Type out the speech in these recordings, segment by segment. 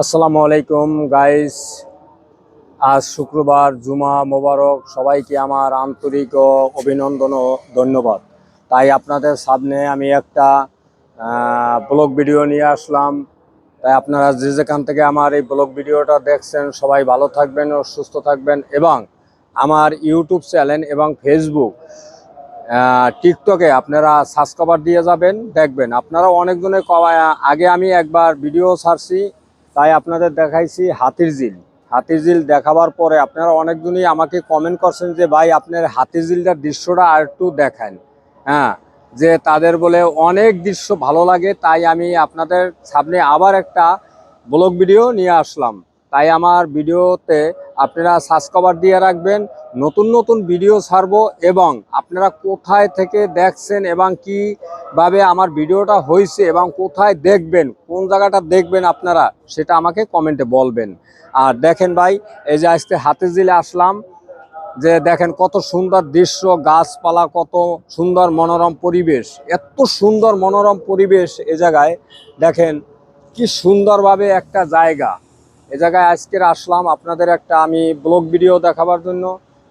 আসসালামু আলাইকুম গাইস আজ শুক্রবার, জুমা মোবারক। সবাইকে আমার আন্তরিক ও অভিনন্দন ও ধন্যবাদ। তাই আপনাদের সামনে আমি একটা ব্লগ ভিডিও নিয়ে আসলাম। তাই আপনারা যে যেখান থেকে আমার এই ব্লগ ভিডিওটা দেখছেন, সবাই ভালো থাকবেন ও সুস্থ থাকবেন এবং আমার ইউটিউব চ্যানেল এবং ফেসবুক টিকটকে আপনারা সাবস্ক্রাইবার দিয়ে যাবেন, দেখবেন। আপনারা অনেকজনে আগে আমি একবার ভিডিও ছাড়ছি, তাই আপনাদের দেখাইছি হাতির ঝিল। হাতির ঝিল দেখাবার পরে আপনারা অনেকজনই আমাকে কমেন্ট করছেন যে, ভাই, আপনার হাতির ঝিলটার দৃশ্যটা আর একটু দেখান। হ্যাঁ যে তাদের বলে অনেক দৃশ্য ভালো লাগে, তাই আমি আপনাদের সামনে আবার একটা ব্লগ ভিডিও নিয়ে আসলাম। তাই আমার ভিডিওতে আপনারা সাবস্ক্রাইবার দিয়ে রাখবেন, নতুন নতুন ভিডিও ছাড়বো এবং আপনারা কোথায় থেকে দেখছেন এবং কীভাবে আমার ভিডিওটা হয়েছে এবং কোথায় দেখবেন, কোন জায়গাটা দেখবেন আপনারা সেটা আমাকে কমেন্টে বলবেন। আর দেখেন ভাই, এই যে আজকে হাতে জিলে আসলাম, যে দেখেন কত সুন্দর দৃশ্য, গাছপালা, কত সুন্দর মনোরম পরিবেশ, এত সুন্দর মনোরম পরিবেশ এ জায়গায়। দেখেন কি সুন্দরভাবে একটা জায়গা। এ জায়গায় আজকের আসলাম আপনাদের একটা আমি ব্লগ ভিডিও দেখাবার জন্য।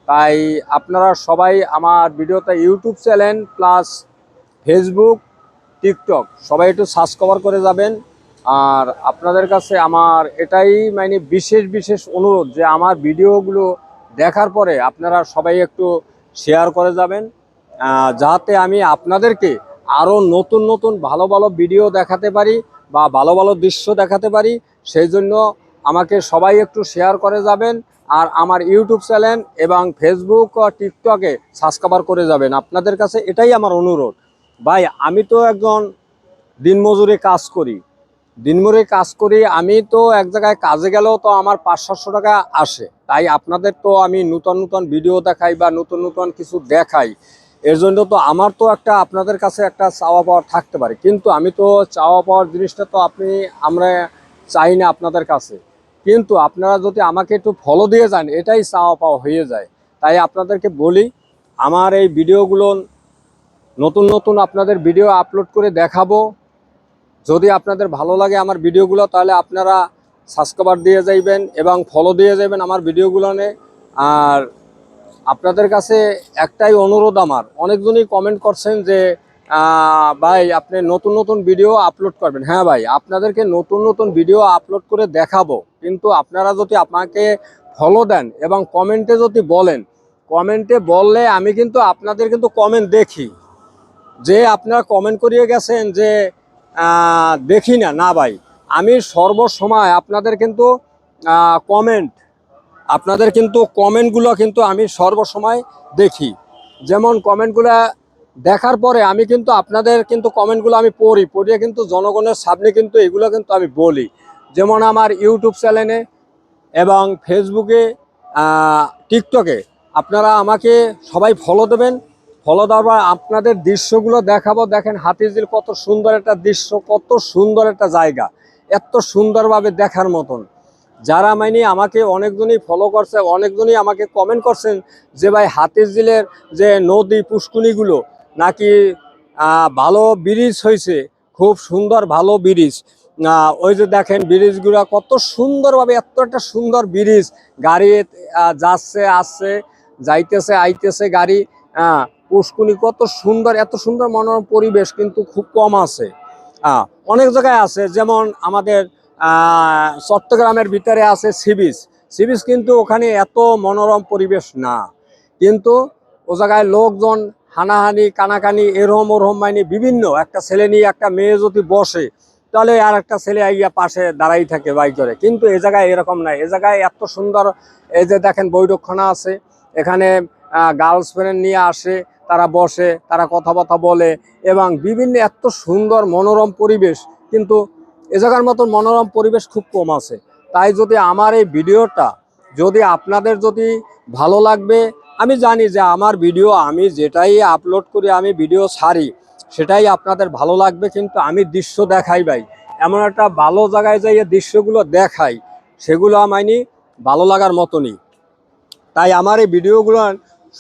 তাই আপনারা সবাই আমার ভিডিওতে YouTube channel plus Facebook, TikTok সবাই একটু সার্চ কভার করে যাবেন। আর আপনাদের কাছে আমার এটাই মানে বিশেষ বিশেষ অনুরোধ যে আমার ভিডিওগুলো দেখার পরে আপনারা সবাই একটু শেয়ার করে যাবেন। যাতে আমি আপনাদেরকে আরও নতুন নতুন ভালো ভালো ভিডিও দেখাতে পারি বা ভালো ভালো দৃশ্য দেখাতে পারি। সেই জন্য আমাকে সবাই একটু শেয়ার করে যাবেন আর আমার ইউটিউব চ্যানেল এবং ফেসবুক ও টিকটকে সাবস্ক্রাইবার করে যাবেন। আপনাদের কাছে এটাই আমার অনুরোধ। ভাই, আমি তো একজন দিনমজুরে কাজ করি। দিনমজুরি কাজ করি, আমি তো এক জায়গায় কাজে গেলেও তো আমার পাঁচ সাতশো টাকা আসে। তাই আপনাদের তো আমি নূতন নূতন ভিডিও দেখাই বা নতুন নতুন কিছু দেখাই। এর জন্য তো আমার তো একটা, আপনাদের কাছে একটা চাওয়া পাওয়ার থাকতে পারে। কিন্তু আমি তো চাওয়া পাওয়ার জিনিসটা তো আপনি, আমরা চাই না আপনাদের কাছে। কিন্তু আপনারা যদি আমাকে একটু ফলো দিয়ে যান, এটাই চাওয়া পাওয়া হয়ে যায়। তাই আপনাদেরকে বলি, আমার এই ভিডিওগুলো নতুন নতুন আপনাদের ভিডিও আপলোড করে দেখাবো। যদি আপনাদের ভালো লাগে আমার ভিডিওগুলো, তাহলে আপনারা সাবস্ক্রাইবার দিয়ে যাইবেন এবং ফলো দিয়ে যাবেন আমার ভিডিওগুলো আর আপনাদের কাছে একটাই অনুরোধ আমার, অনেকজনই কমেন্ট করছেন যে ভাই আপনি নতুন নতুন ভিডিও আপলোড করবেন। হ্যাঁ ভাই, আপনাদেরকে নতুন নতুন ভিডিও আপলোড করে দেখাবো। কিন্তু আপনারা যদি আপনাকে ফলো দেন এবং কমেন্টে যদি বলেন কমেন্টে বললে আমি কিন্তু আপনাদের কিন্তু কমেন্ট দেখি। যে আপনারা কমেন্ট করিয়ে গেছেন যে দেখি না না ভাই। আমি সর্বসময় আপনাদের কিন্তু কমেন্ট আপনাদের কিন্তু কমেন্টগুলো কিন্তু আমি সর্বসময় দেখি। যেমন কমেন্টগুলো দেখার পরে আমি কিন্তু আপনাদের কিন্তু কমেন্টগুলো আমি পড়ি, পড়িয়ে কিন্তু জনগণের সামনে কিন্তু এগুলো কিন্তু আমি বলি। যেমন আমার ইউটিউব চ্যানেলে এবং ফেসবুকে টিকটকে আপনারা আমাকে সবাই ফলো দেবেন। ফলো দেওয়ার আপনাদের দৃশ্যগুলো দেখাবো। দেখেন হাতিঝিল কত সুন্দর একটা দৃশ্য, কত সুন্দর একটা জায়গা। এত সুন্দরভাবে দেখার মতন। যারা মানে আমাকে অনেকজনই ফলো করছে, অনেকজনই আমাকে কমেন্ট করছেন যে ভাই হাতিঝিলের যে নদী পুষ্কুনিগুলো নাকি ভালো ব্রিজ হয়েছে, খুব সুন্দর ভালো ব্রিজ। ওই যে দেখেন ব্রিজগুলো কত সুন্দরভাবে এত একটা সুন্দর ব্রিজ। গাড়ি যাচ্ছে, আসছে, যাইতেছে, আইতেছে গাড়ি। পুষ্কুনি কত সুন্দর, এত সুন্দর মনোরম পরিবেশ কিন্তু খুব কম আছে। অনেক জায়গায় আছে, যেমন আমাদের চট্টগ্রামের ভিতরে আছে সি বিচ। সি বিচ কিন্তু ওখানে এত মনোরম পরিবেশ না। কিন্তু ও জায়গায় লোকজন হানাহানি, কানাকানি, এরম ওরম মানে বিভিন্ন। একটা ছেলে নিয়ে একটা মেয়ে যদি বসে তাহলে আর একটা ছেলে আইয়া পাশে দাঁড়াই থাকে বাইক ধরে। কিন্তু এ জায়গায় এরকম নাই। এ জায়গায় এত সুন্দর এই যে দেখেন বৈঠকখানা আছে। এখানে গার্লস ফ্রেন্ড নিয়ে আসে, তারা বসে, তারা কথাবার্তা বলে এবং বিভিন্ন এত সুন্দর মনোরম পরিবেশ। কিন্তু এ জায়গার মতন মনোরম পরিবেশ খুব কম আছে। তাই যদি আমার এই ভিডিওটা, যদি আপনাদের যদি ভালো লাগবে, আমি জানি যে আমার ভিডিও আমি যেটাই আপলোড করি, আমি ভিডিও ছাড়ি সেটাই আপনাদের ভালো লাগবে, কিন্তু আমি দৃশ্য দেখাই ভাই। এমন একটা ভালো জায়গায় যাই দৃশ্যগুলো দেখাই, সেগুলো আমাইনি ভালো লাগার মতনই। তাই আমার এই ভিডিওগুলো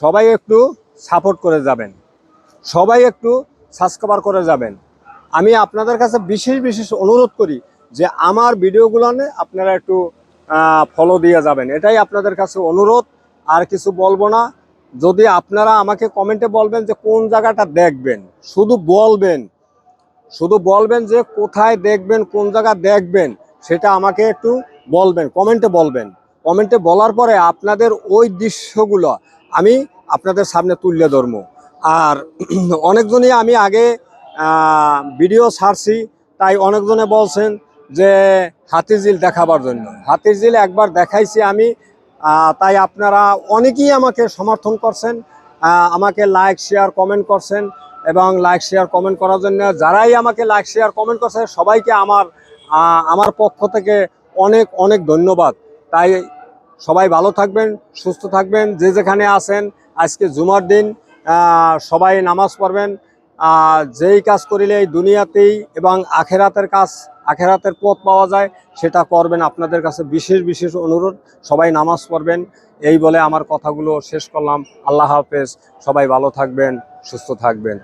সবাই একটু সাপোর্ট করে যাবেন। সবাই একটু সাবস্ক্রাইবার করে যাবেন। আমি আপনাদের কাছে বিশেষ বিশেষ অনুরোধ করি যে আমার ভিডিওগুলো আপনারা একটু ফলো দিয়ে যাবেন। এটাই আপনাদের কাছে অনুরোধ, আর কিছু বলব না। যদি আপনারা আমাকে কমেন্টে বলবেন যে কোন জায়গাটা দেখবেন, শুধু বলবেন শুধু বলবেন যে কোথায় দেখবেন, কোন জায়গা দেখবেন, সেটা আমাকে একটু বলবেন কমেন্টে বলবেন। কমেন্টে বলার পরে আপনাদের ওই দৃশ্যগুলো আমি আপনাদের সামনে তুলে ধরবো। আর অনেকজনই আমি আগে ভিডিও ছাড়ছি, তাই অনেকজনে বলছেন যে হাতিঝিল দেখাবার জন্য। হাতিঝিল একবার দেখাইছি আমি তাই আপনারা অনেকেই আমাকে সমর্থন করছেন আমাকে লাইক শেয়ার কমেন্ট করছেন এবং লাইক শেয়ার কমেন্ট করার জন্য যারাই আমাকে লাইক শেয়ার কমেন্ট করছে, সবাইকে আমার আমার পক্ষ থেকে অনেক অনেক ধন্যবাদ। তাই সবাই ভালো থাকবেন, সুস্থ থাকবেন, যে যেখানে আছেন, আজকে জুমার দিন সবাই নামাজ পড়বেন যেই কাজ করিলে এই দুনিয়াতেই এবং আখেরাতের কাজ আখেরাতের পথ পাওয়া যায়, সেটা করবেন। আপনাদের কাছে বিশেষ বিশেষ অনুরোধ, সবাই নামাজ পড়বেন। এই বলে আমার কথাগুলো শেষ করলাম। আল্লাহ হাফেজ। সবাই ভালো থাকবেন, সুস্থ থাকবেন।